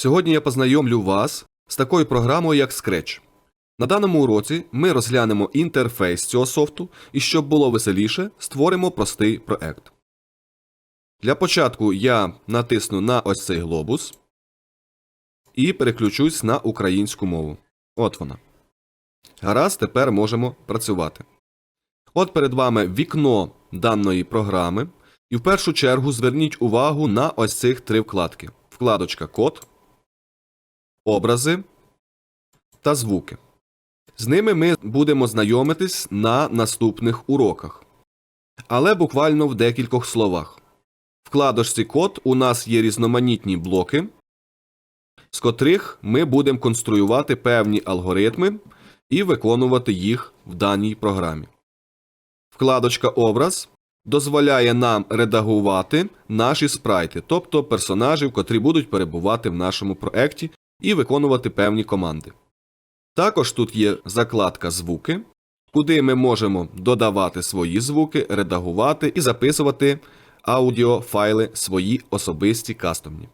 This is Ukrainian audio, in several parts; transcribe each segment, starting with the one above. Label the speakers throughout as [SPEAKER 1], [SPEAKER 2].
[SPEAKER 1] Сьогодні я познайомлю вас з такою програмою, як Scratch. На даному уроці ми розглянемо інтерфейс цього софту і, щоб було веселіше, створимо простий проект. Для початку я натисну на ось цей глобус і переключусь на українську мову. От вона. Гаразд, тепер можемо працювати. От перед вами вікно даної програми, і в першу чергу зверніть увагу на ось цих три вкладки: вкладочка Код, образи та звуки. З ними ми будемо знайомитись на наступних уроках. Але буквально в декількох словах. В вкладочці код у нас є різноманітні блоки, з котрих ми будемо конструювати певні алгоритми і виконувати їх в даній програмі. Вкладочка Образ дозволяє нам редагувати наші спрайти, тобто персонажів, котрі будуть перебувати в нашому проекті і виконувати певні команди. Також тут є закладка звуки, куди ми можемо додавати свої звуки, редагувати і записувати аудіофайли свої особисті кастомні.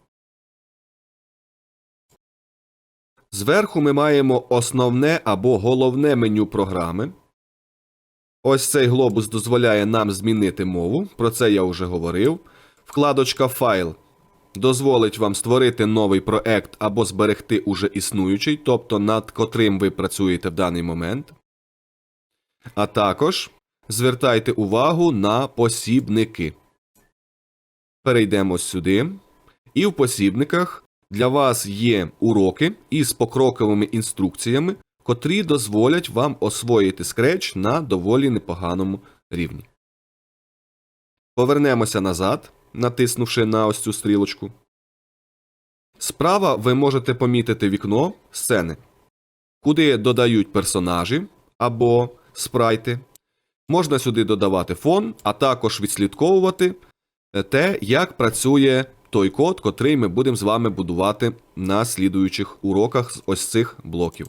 [SPEAKER 1] Зверху ми маємо основне або головне меню програми. Ось цей глобус дозволяє нам змінити мову, про це я вже говорив. Вкладочка Файл дозволить вам створити новий проект або зберегти уже існуючий, тобто над котрим ви працюєте в даний момент. А також звертайте увагу на посібники. Перейдемо сюди. І в посібниках для вас є уроки із покроковими інструкціями, котрі дозволять вам освоїти Scratch на доволі непоганому рівні. Повернемося назад, натиснувши на ось цю стрілочку. Справа ви можете помітити вікно сцени, куди додають персонажі або спрайти. Можна сюди додавати фон, а також відслідковувати те, як працює той код, котрий ми будемо з вами будувати на слідуючих уроках з ось цих блоків.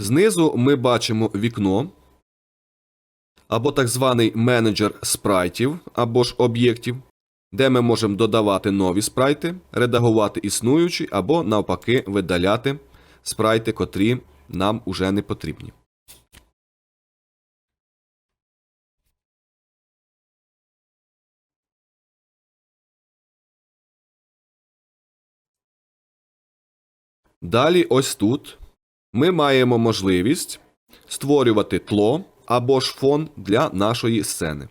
[SPEAKER 1] Знизу ми бачимо вікно або так званий менеджер спрайтів або ж об'єктів, де ми можемо додавати нові спрайти, редагувати існуючі або навпаки видаляти спрайти, котрі нам уже не потрібні. Далі, ось тут ми маємо можливість створювати тло або ж фон для нашої сцени.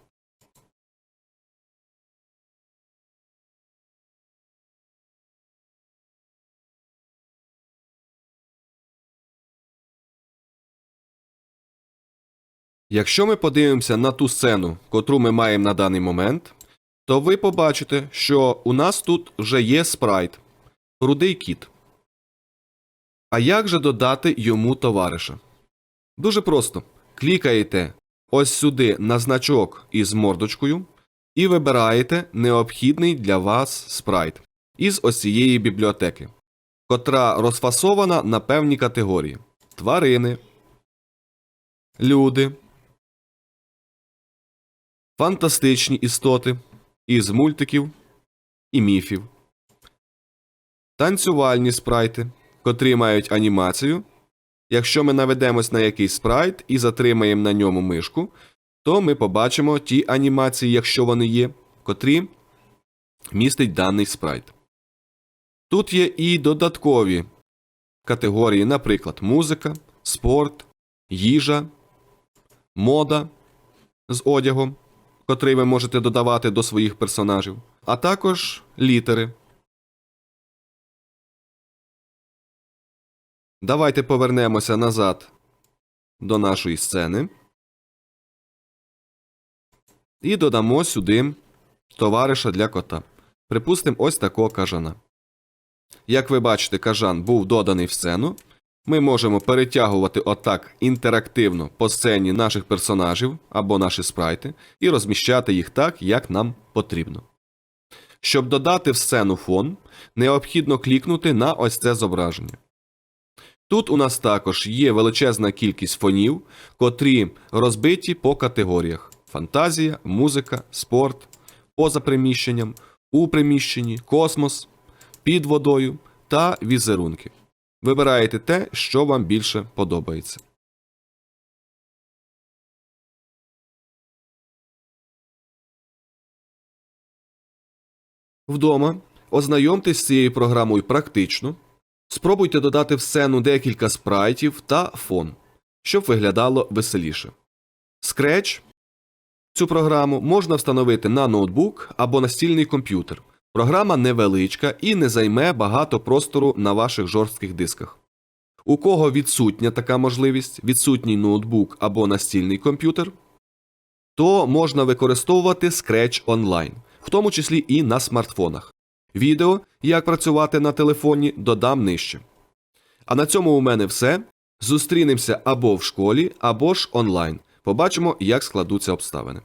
[SPEAKER 1] Якщо ми подивимося на ту сцену, котру ми маємо на даний момент, то ви побачите, що у нас тут вже є спрайт, рудий кіт. А як же додати йому товариша? Дуже просто. Клікаєте ось сюди на значок із мордочкою і вибираєте необхідний для вас спрайт із ось цієї бібліотеки, котра розфасована на певні категорії: тварини, люди, фантастичні істоти із мультиків і міфів, танцювальні спрайти котрі мають анімацію. Якщо ми наведемось на якийсь спрайт і затримаємо на ньому мишку, то ми побачимо ті анімації, якщо вони є, котрі містить даний спрайт. Тут є і додаткові категорії, наприклад, музика, спорт, їжа, мода з одягом, котрий ви можете додавати до своїх персонажів, а також літери. Давайте повернемося назад до нашої сцени. І додамо сюди товариша для кота. Припустимо, ось такого кажана. Як ви бачите, кажан був доданий в сцену. Ми можемо перетягувати отак інтерактивно по сцені наших персонажів або наші спрайти і розміщати їх так, як нам потрібно. Щоб додати в сцену фон, необхідно клікнути на ось це зображення. Тут у нас також є величезна кількість фонів, котрі розбиті по категоріях: фантазія, музика, спорт, поза приміщенням, у приміщенні, космос, під водою та візерунки. Вибираєте те, що вам більше подобається. Вдома ознайомтесь з цією програмою практично. Спробуйте додати в сцену декілька спрайтів та фон, щоб виглядало веселіше. Scratch Цю програму можна встановити на ноутбук або настільний комп'ютер. Програма невеличка і не займе багато простору на ваших жорстких дисках. У кого відсутня така можливість, відсутній ноутбук або настільний комп'ютер, то можна використовувати Scratch Online, в тому числі і на смартфонах. Відео, як працювати на телефоні, додам нижче. А на цьому у мене все. Зустрінемося або в школі, або ж онлайн. Побачимо, як складуться обставини.